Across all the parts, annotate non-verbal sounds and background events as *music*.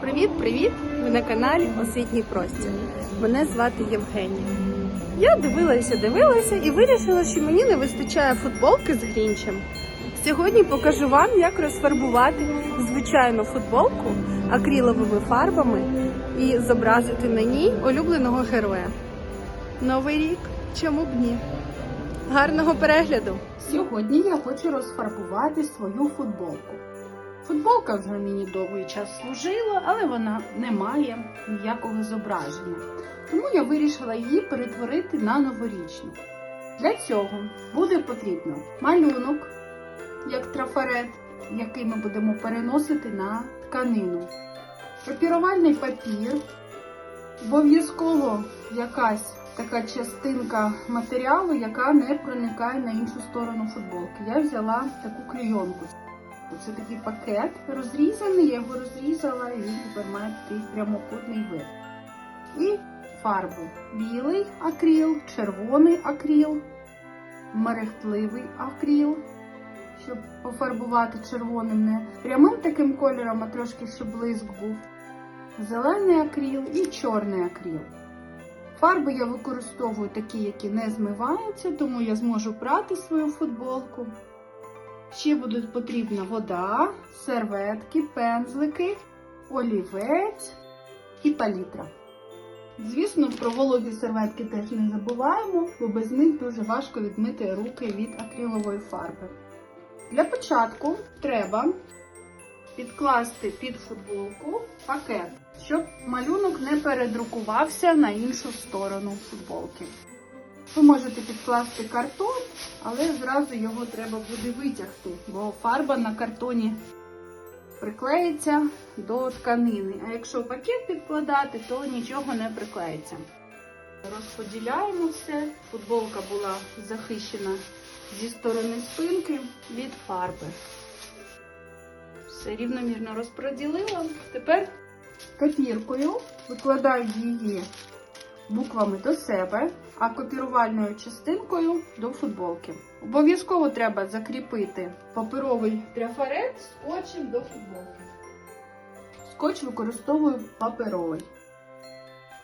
Привіт-привіт! Ви на каналі Освітній простір. Мене звати Євгенія. Я дивилася, дивилася і вирішила, що мені не вистачає футболки з грінчем. Сьогодні покажу вам, як розфарбувати звичайну футболку акриловими фарбами і зобразити на ній улюбленого героя. Новий рік, чому б ні? Гарного перегляду! Сьогодні я хочу розфарбувати свою футболку. Футболка вже мені довгий час служила, але вона не має ніякого зображення. Тому я вирішила її перетворити на новорічну. Для цього буде потрібно малюнок, як трафарет, який ми будемо переносити на тканину. Папірувальний папір, обов'язково якась така частинка матеріалу, яка не проникає на іншу сторону футболки. Я взяла таку клейонку. Це такий пакет розрізаний, я його розрізала і він тепер має такий прямокутний вид. І фарбу. Білий акрил, червоний акрил, мерехтливий акрил, щоб пофарбувати червоним не прямим таким кольором, а трошки, щоб блиск був. Зелений акрил і чорний акрил. Фарби я використовую такі, які не змиваються, тому я зможу прати свою футболку. Ще буде потрібна вода, серветки, пензлики, олівець і палітра. Звісно, про вологі серветки теж не забуваємо, бо без них дуже важко відмити руки від акрилової фарби. Для початку треба підкласти під футболку пакет, щоб малюнок не передрукувався на іншу сторону футболки. Ви можете підкласти картон, але зразу його треба буде витягти, бо фарба на картоні приклеїться до тканини. А якщо пакет підкладати, то нічого не приклеїться. Розподіляємо все. Футболка була захищена зі сторони спинки від фарби. Все рівномірно розподілила. Тепер копіркою викладаю її буквами до себе, а копірувальною частинкою до футболки. Обов'язково треба закріпити паперовий трафарет скотчем до футболки. Скотч використовую паперовий.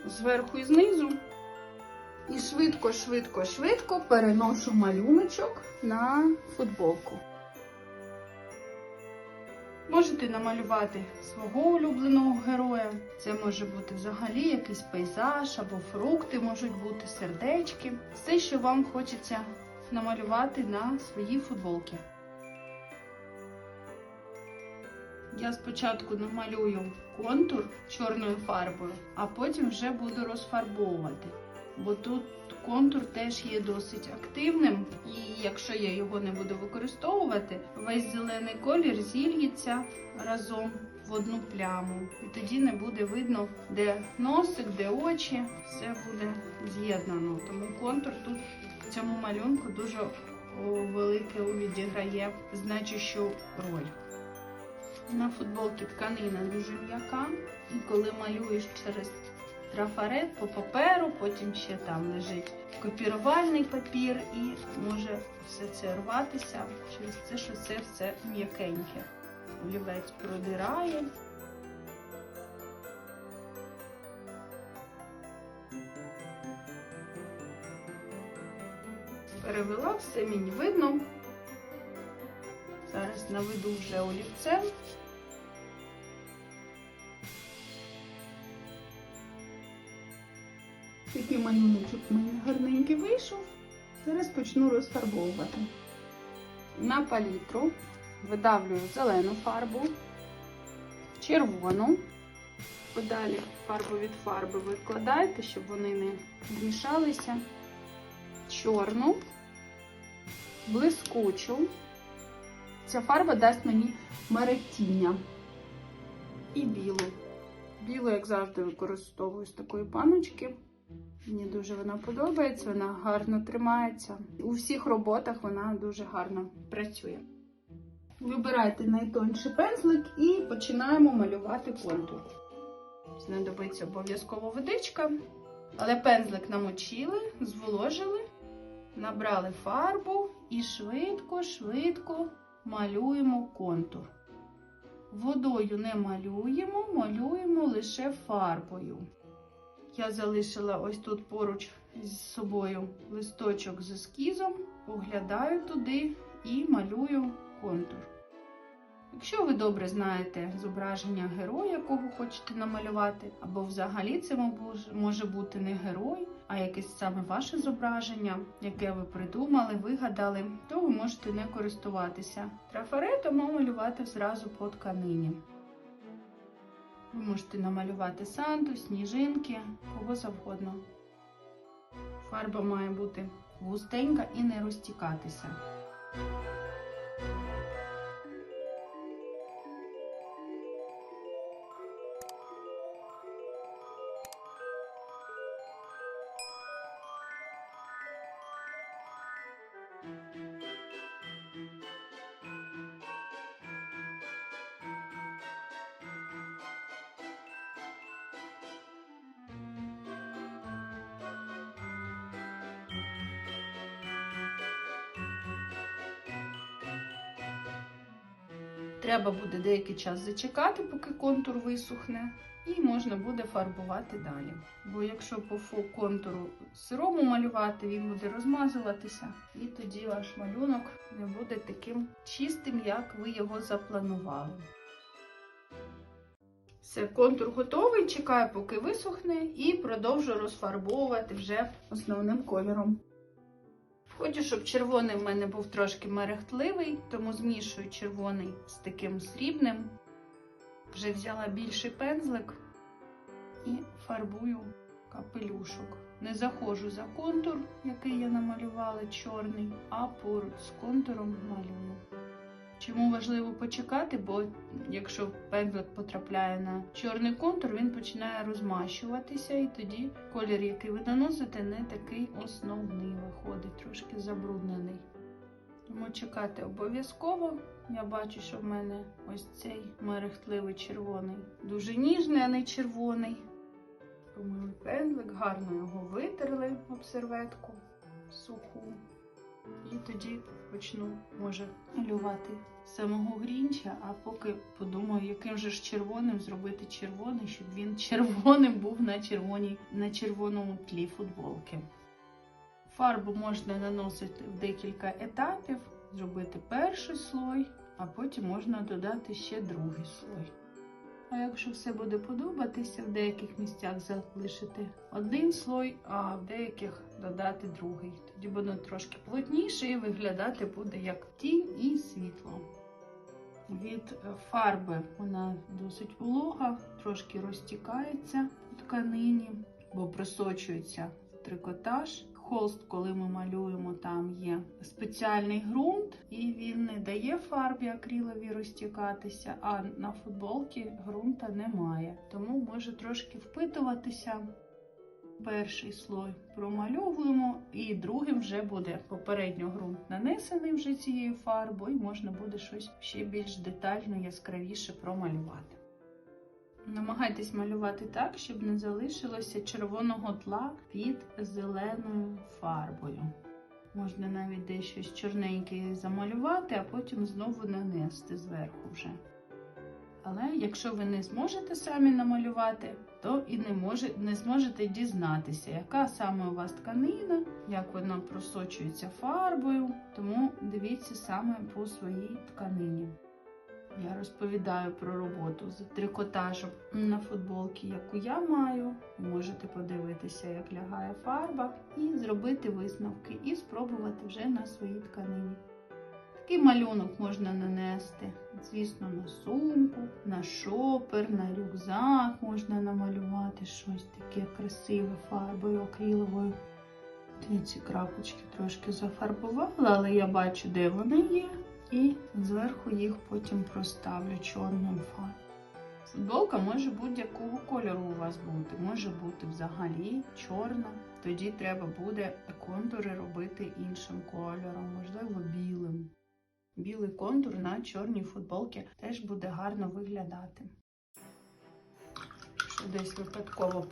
Зверху і знизу. І швидко, швидко, швидко переношу малюночок на футболку. Можете намалювати свого улюбленого героя. Це може бути взагалі якийсь пейзаж або фрукти можуть бути, сердечки. Все, що вам хочеться намалювати на своїй футболці. Я спочатку намалюю контур чорною фарбою, а потім вже буду розфарбовувати. Бо тут контур теж є досить активним, і якщо я його не буду використовувати, весь зелений колір зільється разом в одну пляму. І тоді не буде видно, де носик, де очі, все буде з'єднано. Тому контур тут в цьому малюнку дуже велике відіграє значущу роль. На футболці тканина дуже м'яка, і коли малюєш через трафарет по паперу, потім ще там лежить копірувальний папір і може все це рватися через те, що це все м'якеньке. Олівець продирає. Перевела, все мені видно. Зараз наведу вже олівцем. Такий малюночок у мене гарненький вийшов. Зараз почну розфарбовувати. На палітру видавлюю зелену фарбу, червону. Подалі фарбу від фарби викладаєте, щоб вони не змішалися. Чорну, блискучу. Ця фарба дасть мені мерехтіння. І білу. Білу, як завжди, використовую з такої паночки. Мені дуже вона подобається, вона гарно тримається. У всіх роботах вона дуже гарно працює. Вибирайте найтонший пензлик і починаємо малювати контур. Знадобиться обов'язково водичка, але пензлик намочили, зволожили, набрали фарбу і швидко-швидко малюємо контур. Водою не малюємо, малюємо лише фарбою. Я залишила ось тут поруч з собою листочок з ескізом, поглядаю туди і малюю контур. Якщо ви добре знаєте зображення героя, якого хочете намалювати, або взагалі це може бути не герой, а якесь саме ваше зображення, яке ви придумали, вигадали, то ви можете не користуватися трафаретом, а малювати зразу по тканині. Ви можете намалювати санту, сніжинки, кого завгодно. Фарба має бути густенька і не розтікатися. Треба буде деякий час зачекати, поки контур висохне, і можна буде фарбувати далі. Бо якщо по контуру сирому малювати, він буде розмазуватися, і тоді ваш малюнок не буде таким чистим, як ви його запланували. Все, контур готовий, чекаю, поки висохне, і продовжу розфарбовувати вже основним кольором. Хочу, щоб червоний в мене був трошки мерехтливий, тому змішую червоний з таким срібним. Вже взяла більший пензлик і фарбую капелюшок. Не заходжу за контур, який я намалювала чорний, а поруч з контуром малюю. Чому важливо почекати? Бо якщо пензлик потрапляє на чорний контур, він починає розмащуватися, і тоді колір, який ви наносите, не такий основний виходить, трошки забруднений. Тому чекати обов'язково. Я бачу, що в мене ось цей мерехтливий червоний, дуже ніжний, а не червоний. Помили пензлик, гарно його витерли об серветку суху. І тоді почну, може, малювати самого грінча, а поки подумаю, яким же ж червоним зробити червоний, щоб він *laughs* червоним був на, червоній, на червоному тлі футболки. Фарбу можна наносити в декілька етапів, зробити перший слой, а потім можна додати ще другий слой. А якщо все буде подобатися, в деяких місцях залишити один слой, а в деяких додати другий. Тоді буде трошки плотніше і виглядати буде як тінь і світло. Від фарби вона досить волога, трошки розтікається у тканині, бо просочується трикотаж. Холст, коли ми малюємо, там є спеціальний ґрунт, і він не дає фарбі акрилові розтікатися, а на футболці ґрунта немає. Тому може трошки впитуватися. Перший слой промальовуємо, і другим вже буде попередньо ґрунт нанесений вже цією фарбою, і можна буде щось ще більш детально, яскравіше промалювати. Намагайтесь малювати так, щоб не залишилося червоного тла під зеленою фарбою. Можна навіть десь щось чорненьке замалювати, а потім знову нанести зверху вже. Але якщо ви не зможете самі намалювати, то і не, може, не зможете дізнатися, яка саме у вас тканина, як вона просочується фарбою. Тому дивіться саме по своїй тканині. Я розповідаю про роботу з трикотажем на футболці, яку я маю. Можете подивитися, як лягає фарба, і зробити висновки, і спробувати вже на своїй тканині. Такий малюнок можна нанести, звісно, на сумку, на шопер, на рюкзак можна намалювати щось таке красиве фарбою акриловою. Ці крапочки трошки зафарбувала, але я бачу, де вони є, і зверху їх потім проставлю чорним фарбом. Футболка може будь-якого кольору у вас бути, може бути взагалі чорна. Тоді треба буде контури робити іншим кольором, можливо, білим. Білий контур на чорній футболці теж буде гарно виглядати. Якщо десь випадково в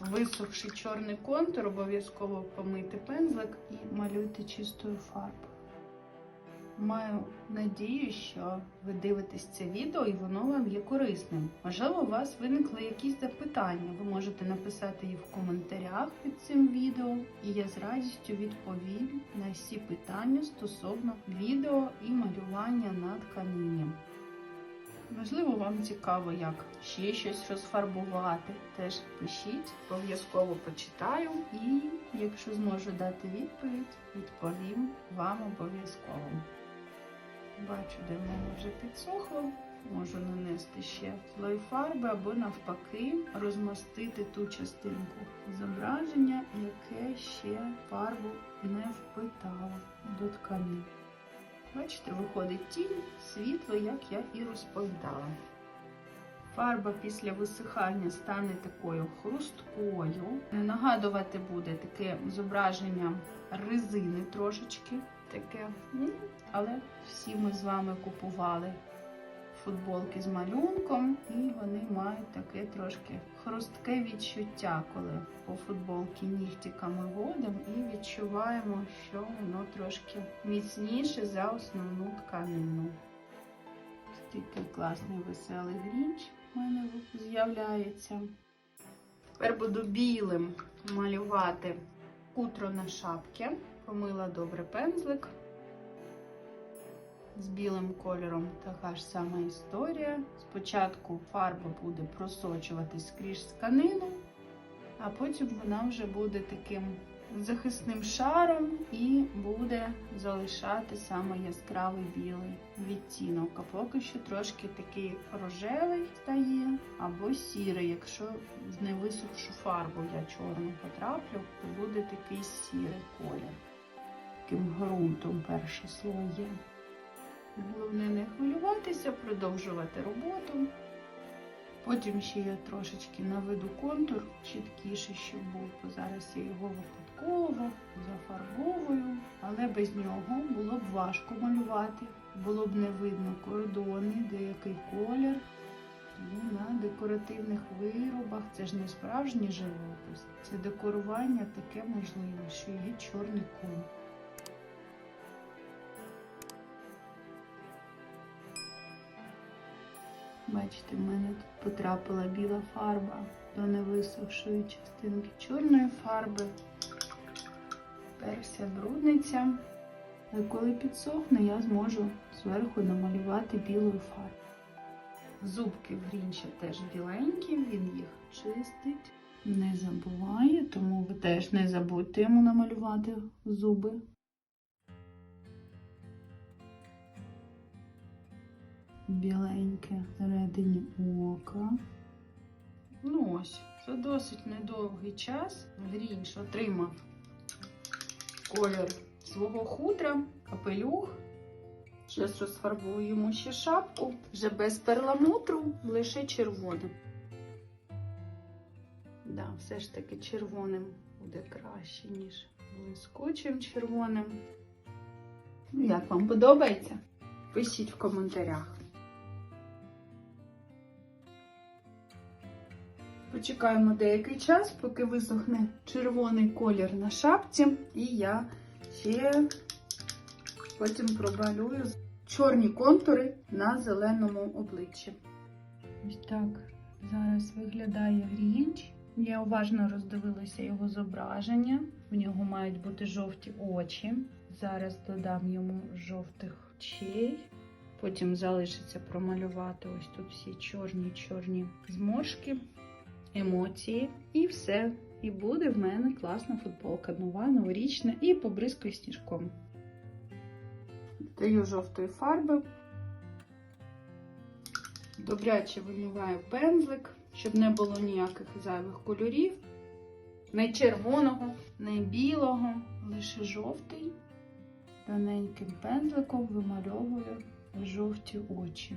висохший чорний контур, обов'язково помийте пензлик і малюйте чистою фарбою. Маю надію, що ви дивитесь це відео і воно вам є корисним. Можливо, у вас виникли якісь запитання. Ви можете написати їх в коментарях під цим відео, і я з радістю відповім на всі питання стосовно відео і малювання на тканині. Можливо, вам цікаво, як ще щось розфарбувати. Теж пишіть, обов'язково почитаю. І якщо зможу дати відповідь, відповім вам обов'язково. Бачу, де в вже підсохло. Можу нанести ще слой фарби або навпаки розмастити ту частинку зображення, яке ще фарбу не впитало до тканини. Бачите, виходить тінь, світло, як я і розповідала. Фарба після висихання стане такою хрусткою. Нагадувати буде таке зображення резини трошечки. Таке, але всі ми з вами купували футболки з малюнком, і вони мають таке трошки хрустке відчуття, коли по футболці нігтиками водимо і відчуваємо, що воно трошки міцніше за основну тканину. Такий класний веселий грінч у мене з'являється. Тепер буду білим малювати кутро на шапки. Помила добре пензлик. З білим кольором така ж сама історія. Спочатку фарба буде просочуватись скрізь тканину, а потім вона вже буде таким захисним шаром і буде залишати саме яскравий білий відтінок. А поки що трошки такий рожевий стає або сірий. Якщо в невисохшу фарбу я чорну потраплю, то буде такий сірий колір. Таким ґрунтом перший слой є. Головне не хвилюватися, продовжувати роботу. Потім ще я трошечки наведу контур чіткіший, щоб був, бо зараз я його випадково зафарбовую, але без нього було б важко малювати, було б не видно кордони, деякий колір. Тому на декоративних виробах це ж не справжній живопис, це декорування таке можливе, що є чорний кон. Бачите, в мене тут потрапила біла фарба до невисохшої частинки чорної фарби. Тепер вся брудниця. А коли підсохне, я зможу зверху намалювати білою фарбою. Зубки в Грінча теж біленькі, він їх чистить, не забуває, тому ви теж не забудьте йому намалювати зуби. Біленьке всередині ока. Ну ось, за досить недовгий час Грінч отримав колір свого хутра, капелюх. Зараз розфарбую йому ще шапку, вже без перламутру, лише червоним. Да, все ж таки червоним буде краще, ніж блискучим червоним. Ну, Як вам подобається? Пишіть в коментарях. Почекаємо деякий час, поки висохне червоний колір на шапці, і я ще потім промалюю чорні контури на зеленому обличчі. Ось так зараз виглядає грінч. Я уважно роздивилася його зображення. В нього мають бути жовті очі. Зараз додам йому жовтих очей. Потім залишиться промалювати ось тут всі чорні-чорні зморшки, емоції. І все. І буде в мене класна футболка, нова, новорічна і побризкаю сніжком. Даю жовтої фарби. Добряче вимиваю пензлик, щоб не було ніяких зайвих кольорів. Не червоного, не білого, лише жовтий. Тоненьким пензликом вимальовую жовті очі.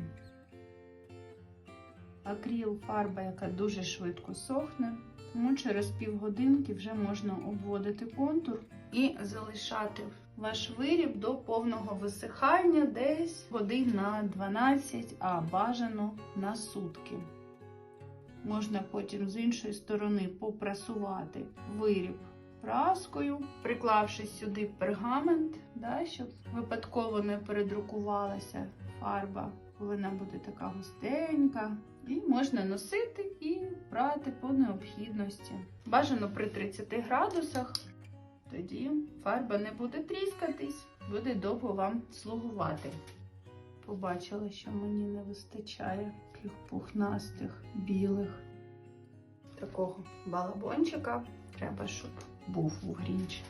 Акріл фарба, яка дуже швидко сохне, тому через півгодинки вже можна обводити контур і залишати ваш виріб до повного висихання десь годин на 12, а бажано на сутки. Можна потім з іншої сторони попрасувати виріб праскою, приклавши сюди пергамент, да, щоб випадково не передрукувалася фарба. Вона буде така густенька. І можна носити і брати по необхідності. Бажано при 30 градусах. Тоді фарба не буде тріскатись, буде довго вам слугувати. Побачила, що мені не вистачає таких пухнастих білих. Такого балабончика треба, щоб був у грінчі.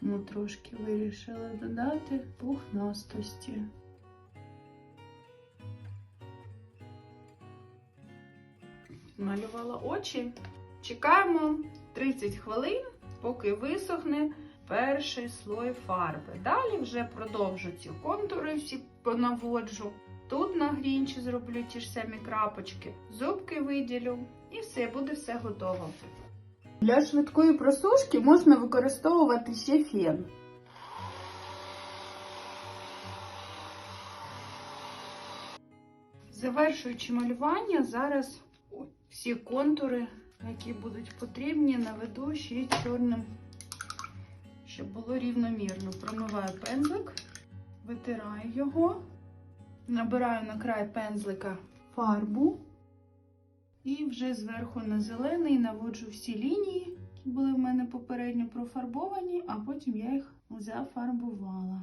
Ми трошки вирішили додати пухнастості. Малювала очі. Чекаємо 30 хвилин, поки висохне перший слой фарби. Далі вже продовжу ці контури всі понаводжу. Тут на грінчі зроблю ті ж самі крапочки, зубки виділю і все, буде все готово. Для швидкої просушки можна використовувати ще фен. Завершуючи малювання, зараз всі контури, які будуть потрібні, наведу ще чорним, щоб було рівномірно. Промиваю пензлик, витираю його, набираю на край пензлика фарбу і вже зверху на зелений наводжу всі лінії, які були в мене попередньо профарбовані, а потім я їх зафарбувала.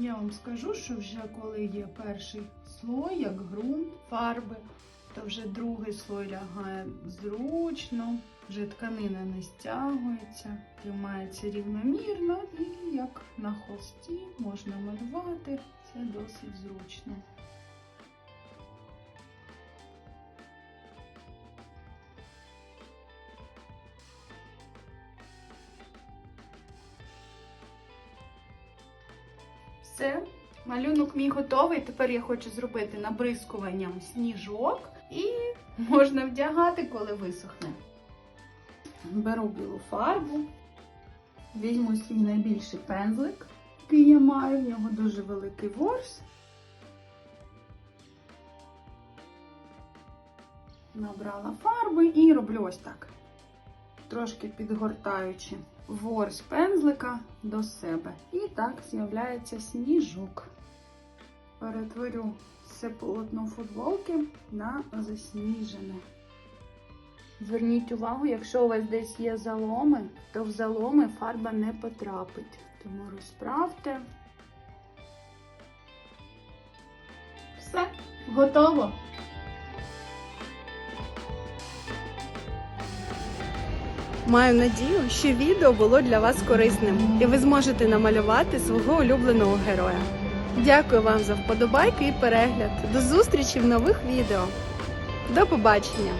Я вам скажу, що вже коли є перший слой, як ґрунт фарби, то вже другий слой лягає зручно, вже тканина не стягується, тримається рівномірно і як на холсті можна малювати. Це досить зручно. Все, малюнок мій готовий. Тепер я хочу зробити набризкуванням сніжок і *laughs* можна вдягати, коли висохне. Беру білу фарбу, візьму свій найбільший пензлик, який я маю, в нього дуже великий ворс. Набрала фарби і роблю ось так. Трошки підгортаючи ворс пензлика до себе. І так з'являється сніжок. Перетворю все полотно футболки на засніжене. Зверніть увагу, якщо у вас десь є заломи, то в заломи фарба не потрапить. Тому розправте. Все, готово. Маю надію, що відео було для вас корисним, і ви зможете намалювати свого улюбленого героя. Дякую вам за вподобайки і перегляд. До зустрічі в нових відео. До побачення!